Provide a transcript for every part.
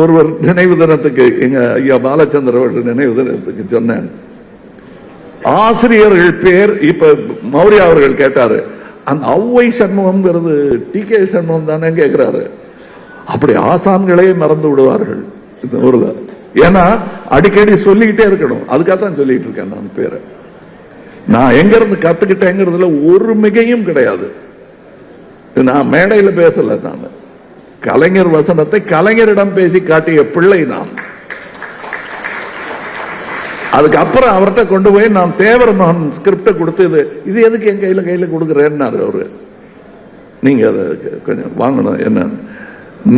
ஒருவர் நினைவு தினத்துக்கு எங்க ஐயா பாலச்சந்திர அவர்கள் நினைவு தினத்துக்கு சொன்னேன். ஆசிரியர்கள் பேர் இப்ப மௌரியா அவர்கள் கேட்டாரு அந்த ஔவை சண்முகம்ங்கிறது டி கே சண்முகம் தானே கேட்கிறாரு அப்படி ஆசான்களே மறந்து விடுவார்கள். இந்த ஊர்ல ஏன்னா அடிக்கடி சொல்லிக்கிட்டே இருக்கணும். அதுக்காக தான் சொல்லிட்டு இருக்கேன் நான் பேரை. நான் எங்க இருந்து கத்துக்கிட்டேங்கிறதுல ஒரு மிகையும் கிடையாது. நான் மேடையில் பேசல நான். கலைஞர் வசனத்தை கலைஞரிடம் பேசி காட்டிய பிள்ளை நான். அதுக்கப்புறம் அவர்கிட்ட கொண்டு போய் நான் தேவர் நான் ஸ்கிரிப்ட கொடுத்து இது இது எதுக்கு என் கையில் கையில் கொடுக்குறேன்னாரு அவரு. நீங்க அதை கொஞ்சம் வாங்கணும் என்னன்னு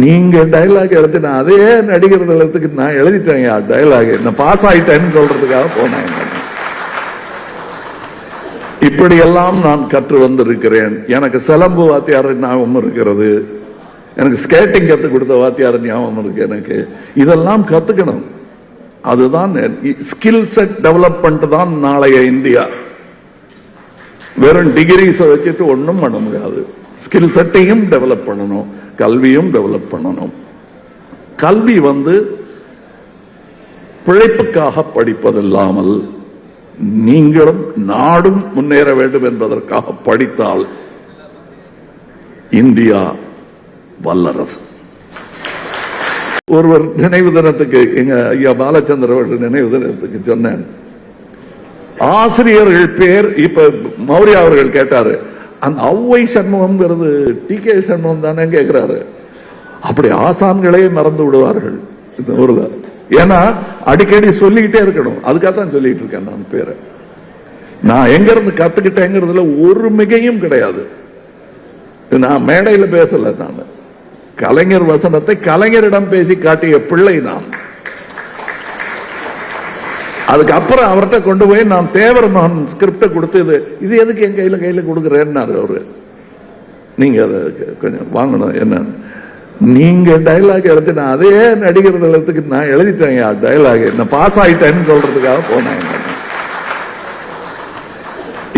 நீங்க டைலாக் எழுதி நான் அதே நடிகர் தளத்துக்கு நான் எழுதிட்டேன் டைலாக் நான் பாஸ் ஆயிட்டேன்னு சொல்றதுக்காக போனேன். இப்படியெல்லாம் நான் கற்று வந்திருக்கிறேன். எனக்கு சிலம்பு வாத்தியார் ஞாபகம் இருக்கிறது. எனக்கு ஸ்கேட்டிங் கற்றுக் கொடுத்த வாத்தியார் ஞாபகம் இருக்கு எனக்கு. இதெல்லாம் கத்துக்கணும். அதுதான் ஸ்கில் செட் டெவலப்மெண்ட் தான் நாளைய இந்தியா. வெறும் டிகிரிஸை வச்சுட்டு ஒன்றும் பண்ண முடியாது. ஸ்கில் செட்டையும் டெவலப் பண்ணணும். கல்வியும் டெவலப் பண்ணணும். கல்வி வந்து பிழைப்புக்காக படிப்பதில்லாமல் நீங்களும் நாடும் முன்னேற வேண்டும் என்பதற்காக படித்தால் இந்தியா வல்லரசு. ஒருவர் நினைவு தினத்துக்கு எங்க ஐயா பாலச்சந்திர அவர்கள் நினைவு தினத்துக்கு சொன்னேன். ஆசிரியர்கள் பேர் இப்ப மௌரியா அவர்கள் கேட்டாரு. அந்த ஔவை சண்முகம்ங்கிறது டி கே சண்முகம் தானே கேட்கிறாரு அப்படி ஆசான்களே மறந்து விடுவார்கள். இந்த ஊர்ல. ஏன்னா அடிக்கடி சொல்லிக்கிட்டே இருக்கணும். அதுக்காக தான் சொல்லிட்டு இருக்கேன் நான் பேரை. நான் எங்க இருந்து கத்துக்கிட்டேங்கிறதுல ஒரு மிகையும் கிடையாது. நான் மேடையில பேசல நான். கலைஞர் வசனத்தை கலைஞரிடம் பேசி காட்டிய பிள்ளை நான். அதுக்கப்புறம் அவர்கிட்ட கொண்டு போய் நான் தேவர் மகன் ஸ்கிரிப்ட கொடுத்து இது இது எதுக்கு என் கையில கையில கொடுக்குறேன்னாரு அவரு. நீங்க அதை கொஞ்சம் வாங்கணும் என்ன நீங்க டைலாக் எழுதி நான் அதே நடிகர் தளத்துக்கு நான் எழுதிட்டேன் டைலாக் நான் பாஸ் ஆயிட்டேன்னு சொல்றதுக்காக போனேன்.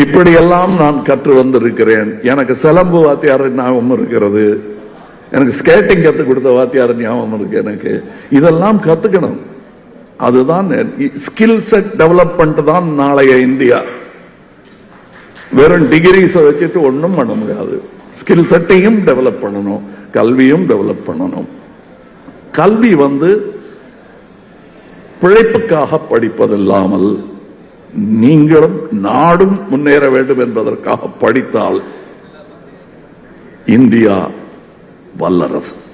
இப்படியெல்லாம் நான் கற்று வந்திருக்கிறேன். எனக்கு சிலம்பு வாத்தியார் ஞாபகம் இருக்கிறது. எனக்கு ஸ்கேட்டிங் கற்றுக் கொடுத்த வாத்தியார் ஞாபகம் இருக்கு எனக்கு. இதெல்லாம் கத்துக்கணும். அதுதான் ஸ்கில் செட் டெவலப்மெண்ட் தான் நாளைய இந்தியா. வெறும் டிகிரிஸை வச்சுட்டு ஒன்றும் பண்ண முடியாது. ஸ்கில் செட்டையும் டெவலப் பண்ணணும். கல்வியும் டெவலப் பண்ணணும். கல்வி வந்து பிழைப்புக்காக படிப்பதில்லாமல் நீங்களும் நாடும் முன்னேற வேண்டும் என்பதற்காக படித்தால் இந்தியா আল্লাহ রাসুল।